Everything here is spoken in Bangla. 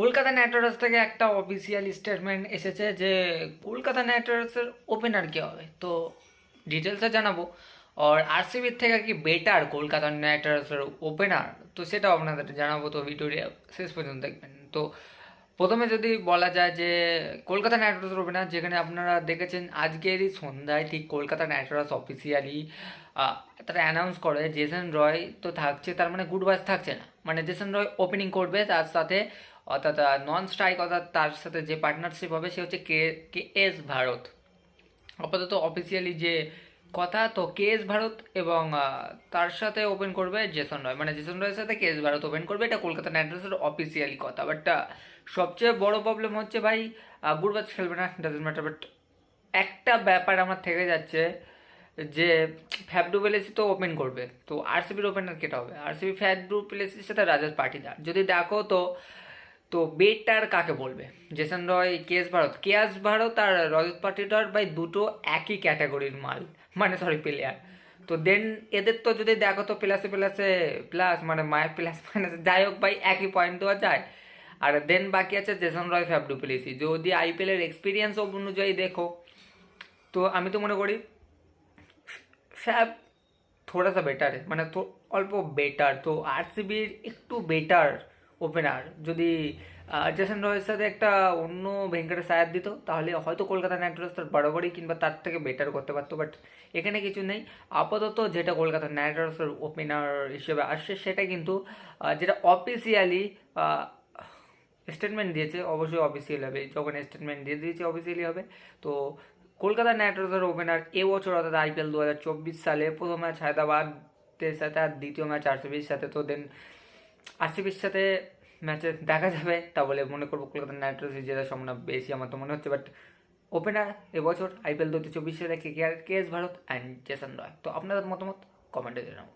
কলকাতা নাইট রাইডার্স থেকে একটা অফিসিয়াল স্টেটমেন্ট এসেছে যে কলকাতা নাইট রাইডার্সের ওপেনার কী হবে। তো ডিটেলসে জানাব। আর আরসিবির থেকে কি বেটার কলকাতা নাইট রাইডার্সের ওপেনার তো সেটাও আপনাদের জানাব। তো ভিডিওটি শেষ পর্যন্ত দেখবেন। তো প্রথমে যদি বলা যায় যে কলকাতা নাইট রাইডার্সের ওপেনার যেখানে আপনারা দেখেছেন আজকেরই সন্ধ্যায় ঠিক কলকাতা নাইট রাইডার্স অফিসিয়ালি তারা অ্যানাউন্স করে জেসন রয় তো থাকছে, তার মানে গুড বাস থাকছে না। মানে জেসন রয় ওপেনিং করবে, তার সাথে অর্থাৎ নন স্ট্রাইক অর্থাৎ তার সাথে যে পার্টনারশিপ হবে, সে হচ্ছে কে কে এস ভারত। আপাতত অফিসিয়ালি যে কথা, তো কে এস ভারত এবং তার সাথে ওপেন করবে জেসন রয়। মানে জেসন রয়ের সাথে কে এস ভারত ওপেন করবে, এটা কলকাতা নাইট রাইডার্সের অফিসিয়ালি কথা। বাট সবচেয়ে বড় প্রবলেম হচ্ছে ভাই গুড বাজ খেলবে না ডাজেন্ট ম্যাটার বাট একটা ব্যাপার আমার থেকে যাচ্ছে যে ফ্যাবডু প্লেসি তো ওপেন করবে। তো আরসিবির ওপেনার কেটা হবে? আরসিবি ফ্যাবডু প্লেসির সাথে রাজাত পাটিদার যদি দেখো তো তো বেটার কাকে বলবে? Jason Roy K S Bharat. K S Bharat আর রজত পাটিটার ভাই দুটো একই ক্যাটাগরির মাল। মানে সরি প্লেয়ার তো দেন এদের তো যদি দেখো তো প্লাসে প্লাসে প্লাস মানে মায়ের প্লাস মাইনাস যাই হোক ভাই, একই পয়েন্ট দেওয়া যায়। আর দেন বাকি আছে জেসন রয় ফ্যাবডু প্লেসি যদি আইপিএলের এক্সপিরিয়েন্স অনুযায়ী দেখো, তো আমি তো মনে করি ফ্যাব থোড়া সা বেটার মানে অল্প বেটার তো আরসিবির একটু বেটার ওপেনার যদি জেসন রয়ের সাথে একটা অন্য ভেঙ্কটেশ আয়ার দিত, তাহলে হয়তো কলকাতা নাইট রাইডার্স তার বরাবরই কিংবা তার থেকে বেটার করতে পারতো বাট এখানে কিছু নেই। আপাতত যেটা কলকাতা নাইট রাইডার্সের ওপেনার হিসেবে আসছে, সেটা কিন্তু যেটা অফিসিয়ালি স্টেটমেন্ট দিয়েছে, অবশ্যই অফিসিয়াল হবে, যখন স্টেটমেন্ট দিয়ে দিয়েছে অফিসিয়ালি হবে। তো কলকাতা নাইট রাইডার্সের ওপেনার এবছর অর্থাৎ আইপিএল দু হাজার চব্বিশ সালে প্রথম ম্যাচ হায়দ্রাবাদের সাথে আর দ্বিতীয় ম্যাচ আরসিবির সাথে, তো দেন আরসিবির সাথে ম্যাচে দেখা যাবে, তা বলে মনে করব কলকাতা নাইট রাইডার্স জেতার সম্ভাবনা বেশি আমার তো মনে হচ্ছে বাট ওপেনার এবছর আইপিএল দু হাজার চব্বিশ সালে K R, K S Bharat and Jason Roy তো আপনাদের মতামত কমেন্টে জানাব।